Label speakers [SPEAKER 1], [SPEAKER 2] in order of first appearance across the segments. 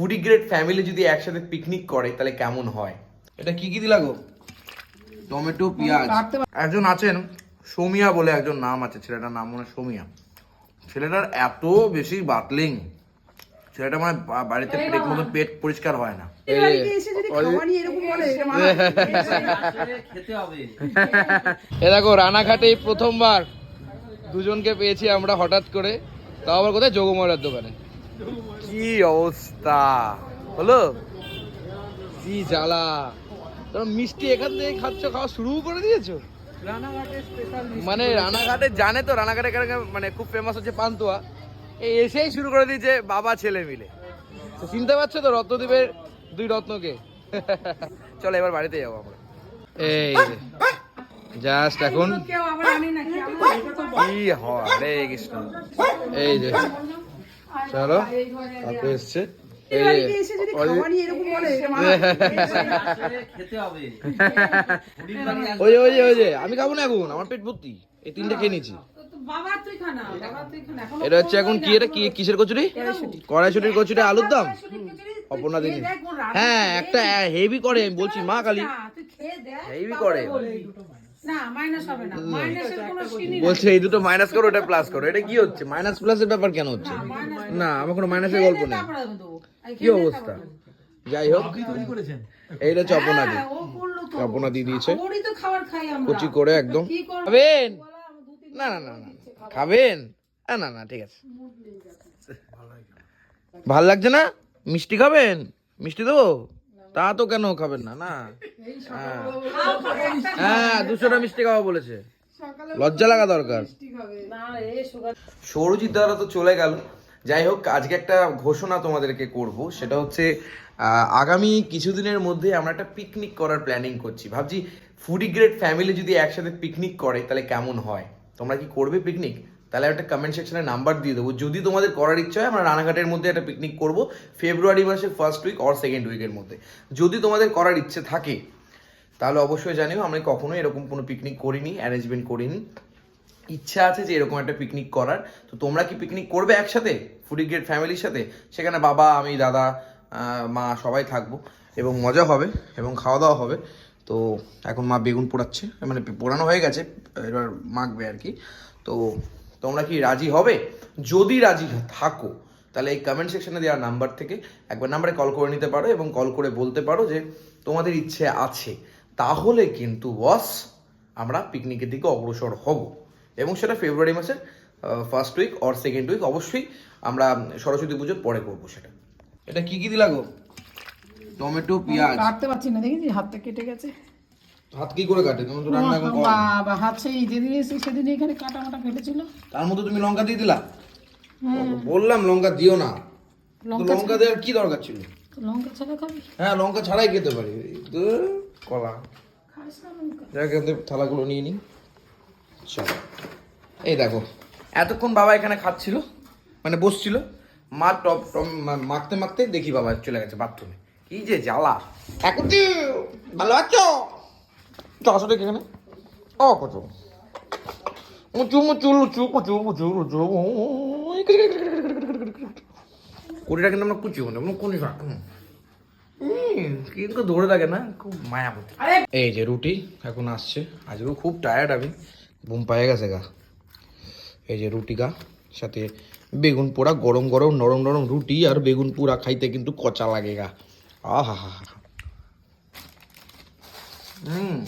[SPEAKER 1] Foodie grade family যদি একসাথে picnic করে তাহলে কেমন হয়? এটা কি কি দিলা গো? টমেটো পেঁয়াজ। একজন আছেন সোমিয়া বলে একজন নাম আছে ছেলেটার নাম মনে সোমিয়া। ছেলেটার এত বেশি বাতলিং ছেলেটা মানে বাড়িতে ঠিক মতো পেট পরিষ্কার হয় না। এ দেখো রানাঘাটে এই প্রথমবার দুজনকে পেয়েছি আমরা হঠাৎ করে। তাও আবার কোথায়? যোগময়রার দোকানে। কি অবস্থা? হলো? কি জ্বালা। তোমরা মিষ্টি এখান থেকে খাচ্ছ খাওয়া শুরু করে দিয়েছ? মানে রানাঘাটে জানে তো রানাঘাটে মানে খুব ফেমাস হচ্ছে পান্তুয়া। এই এসেই শুরু করে দিয়েছে বাবা ছেলে মিলে। তো চিনতে পারছ তো রত্নদ্বীপের দুই রত্নকে? চলো এবার বাড়িতে যাব আমরা। এই জাস্ট এখন কি হরে কৃষ্ণ। এই যে চলো আপু এসছে। ওই ওই ওই যে আমি খাব না এখন আমার পেট ভর্তি। এই তিনটে খেয়ে নিয়েছি।
[SPEAKER 2] বাবা তুই খানা বাবা তুই খানা এখন
[SPEAKER 1] এটা হচ্ছে এখন কি এটা কি কিসের কচুরি? কড়াইশুটির কচুরি আলুর দাম? অপর্ণা দিদি হ্যাঁ একটা হেভি করে আমি বলছি মা কালী
[SPEAKER 2] তুই খেয়ে দেখ
[SPEAKER 1] হেভি করে।
[SPEAKER 2] না মাইনাস হবে না। মাইনাসের কোনো সিনি
[SPEAKER 1] বলছে এই দুটো মাইনাস করো এটা প্লাস করো। এটা কি হচ্ছে? মাইনাস প্লাসের ব্যাপার কেন হচ্ছে? না আমার কোনো মাইনাসের গল্প নেই। কি অবস্থা? যাই হোক এইটা হচ্ছে অপর্ণা দি।
[SPEAKER 2] হ্যাঁ, ও করল তো।
[SPEAKER 1] অপর্ণা দি দিয়েছে।
[SPEAKER 2] ওরই তো খাবার খাই আমরা।
[SPEAKER 1] কচি করে একদম। খাবেন? না না না না। খাবেন? না না না ঠিক আছে। ভালো লাগছে না? মিষ্টি খাবেন? মিষ্টি দেবো? তা তো কেন খাবেন না না? হ্যাঁ।
[SPEAKER 2] খাও, একটা
[SPEAKER 1] হ্যাঁ দুশোটা মিষ্টি খাওয়া বলেছে। লজ্জা লাগা দরকার। সৌরজিৎ দাদা তো চলে গেল। যাই হোক আজকে একটা ঘোষণা তোমাদেরকে করব। সেটা হচ্ছে আহ, আগামী কিছুদিনের মধ্যে আমরা একটা পিকনিক করার প্ল্যানিং করছি। ভাবছি ফুডি গ্রেড ফ্যামিলি যদি একসাথে পিকনিক করে তাহলে কেমন হয়? তোমরা কি করবে পিকনিক তাহলে একটা কমেন্ট সেকশনে নাম্বার দিয়ে দেবো। যদি তোমাদের করার ইচ্ছা হয়, আমরা রানাঘাটের মধ্যে একটা পিকনিক করব ফেব্রুয়ারি মাসের ফার্স্ট উইক অর সেকেন্ড উইকের মধ্যে। যদি তোমাদের করার ইচ্ছে থাকে, তাহলে অবশ্যই জানিও আমরা কখনো এরকম কোনো পিকনিক করিনি অ্যারেঞ্জমেন্ট করিনি। ইচ্ছা আছে যে এরকম একটা পিকনিক করার। তো তোমরা কি পিকনিক করবে একসাথে? ফুডি গ্রেড ফ্যামিলির সাথে? সেখানে বাবা, আমি, দাদা মা সবাই থাকব। এবং মজা হবে, এবং খাওয়া দাওয়া হবে। তো এখন মা বেগুন পোড়াচ্ছে। মানে পোড়ানো হয়ে গেছে, এবার মাখবে আর কি। তো তোমরা কি রাজি হবে? যদি রাজি থাকো তাহলে এই কমেন্ট সেকশনে দেওয়া নাম্বার থেকে একবার নাম্বারে কল করে নিতে পারো এবং কল করে বলতে পারো যে তোমাদের ইচ্ছে আছে। তাহলে কিন্তু বস আমরা পিকনিকের দিকে অগ্রসর হব। এবং সেটা ফেব্রুয়ারি মাসের first week or second week অবশ্যই আমরা সরস্বতী পুজোর পরে করব সেটা। এটা কি কি দিলা গো? টমেটো পেঁয়াজ।
[SPEAKER 2] কাটতে পারছি না দেখেছি হাতটা কেটে গেছে।
[SPEAKER 1] হাত কি করে কাটে? তুমি তো রান্না এখন।
[SPEAKER 2] বাবা হাত সেই যেদিন এসে সেদিন এখানে কাটা মাটা
[SPEAKER 1] তার মধ্যে তুমি লঙ্কা দিয়ে দিলা? বললাম লঙ্কা দিও না। লঙ্কা দেওয়ার কি দরকার ছিল?
[SPEAKER 2] লঙ্কা ছাড়া খাবি?
[SPEAKER 1] হ্যাঁ লঙ্কা ছাড়াই খেতে পারি। ধুর, কলা।
[SPEAKER 2] খাস না
[SPEAKER 1] থালাগুলো নিয়ে নিই চলো। এই দেখো এতক্ষণ বাবা এখানে খাচ্ছিল মানে বসছিল। মা টপ টপ মাখতে মাখতে দেখি বাবা চলে গেছে বাথরুমে। কি যে জ্বালা। এখন কি ভালো আছো? তো আসো দেখি এখানে ও কত মুচু মুচু লুচু কুচু কুচু লুচু কুড়িটা কিন্তু আমরা কুচি মানে কুড়ি কিন্তু ধরে থাকে না খুব মায়াবতী এই যে রুটি এখন আসছে। আজকেও খুব টায়ার্ড আমি। ঘুম পায়ে গেছে গা। এই যে রুটি গা সাথে বেগুন পোড়া গরম গরম নরম নরম রুটি আর বেগুন পোড়া খাইতে কিন্তু কচা লাগে গা। আহা হা হা। হুম।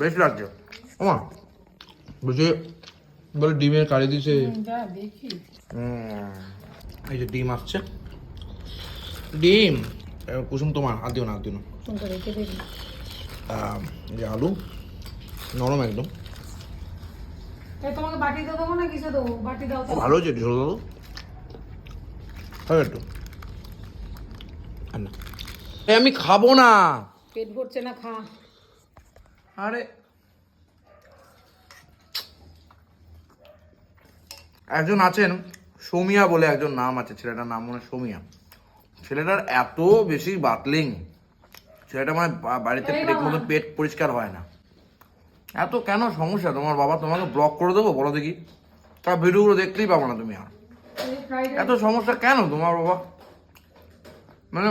[SPEAKER 1] বেশ লাগছে। ওমা বলছে বলে ডিমের কারি দিছে।
[SPEAKER 2] যা দেখি।
[SPEAKER 1] এই যে ডিম আসছে। ডিম কুসুম তোমার হাত দিও না হাত দিও না। যে আলু নরম একদম।
[SPEAKER 2] তোমাকে বাটিতে দেবো না দেবো? বাটি দাও
[SPEAKER 1] ভালো হয়েছে ঝোল দাও। একটু। আর আমি খাব না।
[SPEAKER 2] পেট ভরছে না খা।
[SPEAKER 1] আরে। একজন আছেন সোমিয়া বলে একজন নাম আছে ছেলেটার নাম মনে সোমিয়া। ছেলেটার এত বেশি বাতলিং ছেলেটা মানে বাড়িতে ঠিক মতো পেট পরিষ্কার হয় না। এত কেন সমস্যা? তোমার বাবা তোমাকে ব্লক করে দেবো বলো দেখি। তার ভিডিওগুলো দেখতেই পাবো না তুমি আর। এত সমস্যা কেন তোমার বাবা? মানে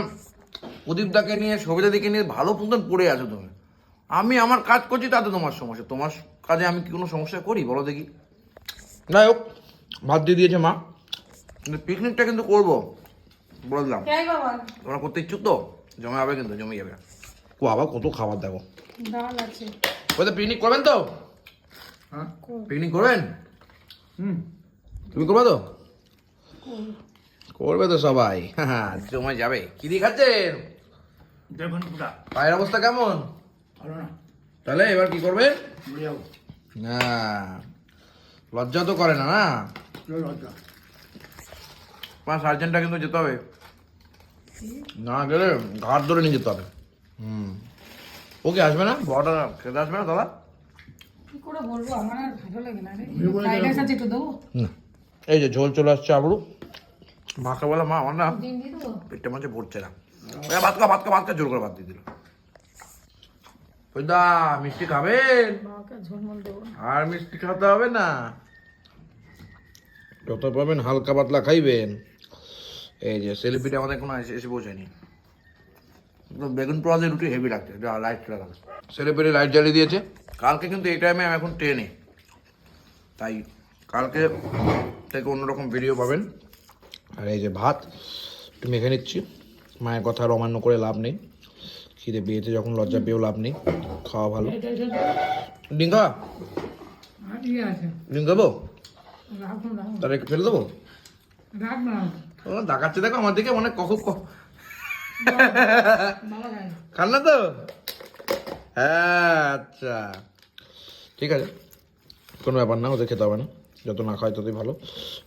[SPEAKER 1] প্রদীপদাকে নিয়ে সবিতাদিকে নিয়ে ভালো মতন পড়ে আছো তুমি। আমি আমার কাজ করছি তাতে তোমার সমস্যা। তোমার কাজে আমি কি কোনো সমস্যা করি? বলো দেখি। যাই হোক ভাত দিয়ে দিয়েছে মা। কিন্তু পিকনিকটা কিন্তু করব বলে দিলাম। তোমরা করতে ইচ্ছুক তো? জমে যাবে কিন্তু জমে যাবে। ও আবার কত খাবার দেখো।
[SPEAKER 2] ডাল
[SPEAKER 1] ওই তো পিকনিক করবেন তো?
[SPEAKER 3] হ্যাঁ।
[SPEAKER 1] পিকনিক করবেন?
[SPEAKER 3] হুম।
[SPEAKER 1] তুমি করবে তো? করবে। তো সবাই। হ্যাঁ জমে যাবে। কি দিয়ে খাচ্ছেন? পায়ের অবস্থা কেমন?
[SPEAKER 3] না।
[SPEAKER 1] তাহলে এবার কি করবে? না লজ্জা তো করে না না?
[SPEAKER 3] লজ্জা।
[SPEAKER 1] তোমার সার্জেনটা কিন্তু যেতে হবে। না গেলে ঘাট ধরে নিয়ে যেতে হবে। হুম। ওকে আসবে না? বড়টা খেতে আসবে না দাদা? এই যে ঝোল চলে আসছে আবড়ু। মাকে বলে মা আমার না পেটটা মাঝে ভরছে না। ভাত খা ভাত খা ভাত খা জোর করে ভাত দিয়ে দিল। দা মিষ্টি খাবেন। আর মিষ্টি খেতে হবে না? যত পাবেন হালকা পাতলা খাইবেন। এই যে সেলিব্রিটি আমাদের কোনো এসে এসে পৌঁছায়নি। বেগুন পোড়াতে রুটি হেভি লাগছে লাইট লাগাবে সেলিব্রিটি লাইট জ্বালিয়ে দিয়েছে। কালকে কিন্তু এই টাইমে আমি এখন ট্রেনে তাই কালকে থেকে অন্যরকম ভিডিও পাবেন। আর এই যে ভাত একটু মেখে নিচ্ছি। মায়ের কথা অমান্য করে লাভ নেই। খিদে বিয়েতে যখন লজ্জা পেয়েও লাভ নেই। খাওয়া ভালো। ডিঙ্কা
[SPEAKER 2] রাখুন রাখুন
[SPEAKER 1] তাহলে একটু ফেলে দেবো? ও দেখাচ্ছে দেখো আমার দিকে অনেক কখন খান না তো? হ্যাঁ আচ্ছা। ঠিক আছে। কোনো ব্যাপার না ওদের খেতে হবে না। যত না খায় ততই ভালো।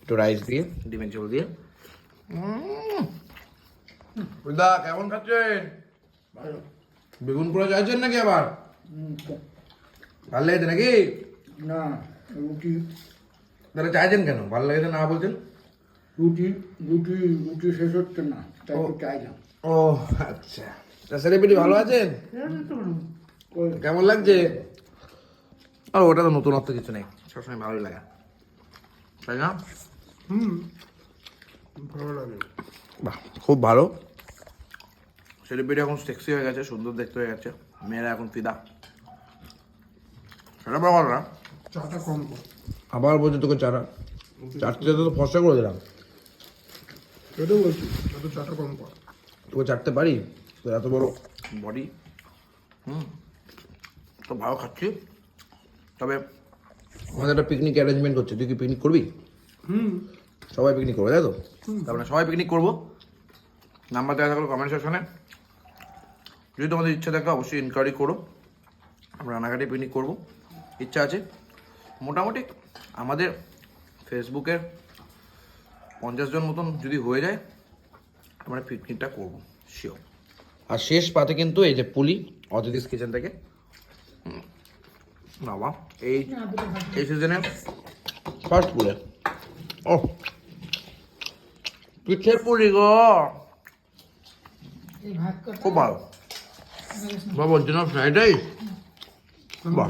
[SPEAKER 1] একটু রাইস দিয়ে ডিমের ঝোল দিয়ে। দা কেমন খাচ্ছেন? বেগুন পোড়া চাইছেন নাকি আবার? ভালো লেগেছে নাকি?
[SPEAKER 3] না রুটি।
[SPEAKER 1] তাহলে চাইছেন কেন? ভালো লেগেছে না বলছেন?
[SPEAKER 3] রুটি রুটি রুটি শেষ হচ্ছে না তাই চাইলাম।
[SPEAKER 1] ও আচ্ছা। তা সেলিব্রিটি ভালো আছেন? কেমন লাগছে? আর ওটা তো নতুনত্ব কিছু নেই সবসময় ভালোই লাগে। তাই না?
[SPEAKER 3] হুম ভালো লাগে।
[SPEAKER 1] বাহ খুব ভালো। সেলিব্রিটি এখন সেক্সি হয়ে গেছে সুন্দর দেখতে হয়ে গেছে। মেয়েরা এখন ফিদা। সেটা ব্যাপার না।
[SPEAKER 3] চাটা কম
[SPEAKER 1] আবার বলছি তোকে চারা চারটে তো ফসা করে দিলাম।
[SPEAKER 3] সেটাও বলছি একটু চাটা কম কর।
[SPEAKER 1] তোকে চারতে পারি? তোর এত বড়। বডি হুম। তো ভালো খাচ্ছি। তবে আমাদের একটা পিকনিক অ্যারেঞ্জমেন্ট করছে তুই কি পিকনিক করবি?
[SPEAKER 3] হুম।
[SPEAKER 1] সবাই পিকনিক করবে তাই তো? তারপরে সবাই পিকনিক করব। নাম্বার দেওয়া থাকল কমেন্ট সেকশনে যদি তোমাদের ইচ্ছা থাকে অবশ্যই ইনকোয়ারি করো। আমরা রানাঘাটে পিকনিক করব। ইচ্ছা আছে? মোটামুটি আমাদের ফেসবুকের পঞ্চাশ জন মতন যদি হয়ে যায় আমরা পিকনিকটা করব শিওর আর শেষ পাতে কিন্তু এই যে পুলি অতিথিস কিচেন থেকে। বাবা এই এই সিজনে ফার্স্ট পুলে। ও পিঠে পুলি গো। খুব ভালো। বাবা বলছি না ফ্রাইড রাইস বাহ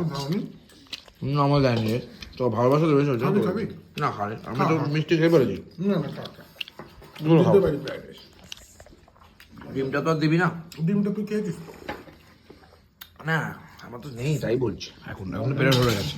[SPEAKER 1] না আমার দেয়নি তো ভালোবাসা দেবে সেটা
[SPEAKER 3] খাবি,
[SPEAKER 1] না খালে আমি তো মিষ্টি খেয়ে ফেলেছি
[SPEAKER 3] না না খা খা
[SPEAKER 1] দুটো খাও।
[SPEAKER 3] দিতে পারি
[SPEAKER 1] ডিমটা তো আর দিবি না
[SPEAKER 3] ডিমটা তুই খেয়েছিস
[SPEAKER 1] না আমার তো নেই তাই বলছি এখন এখন পেরে ধরে গেছে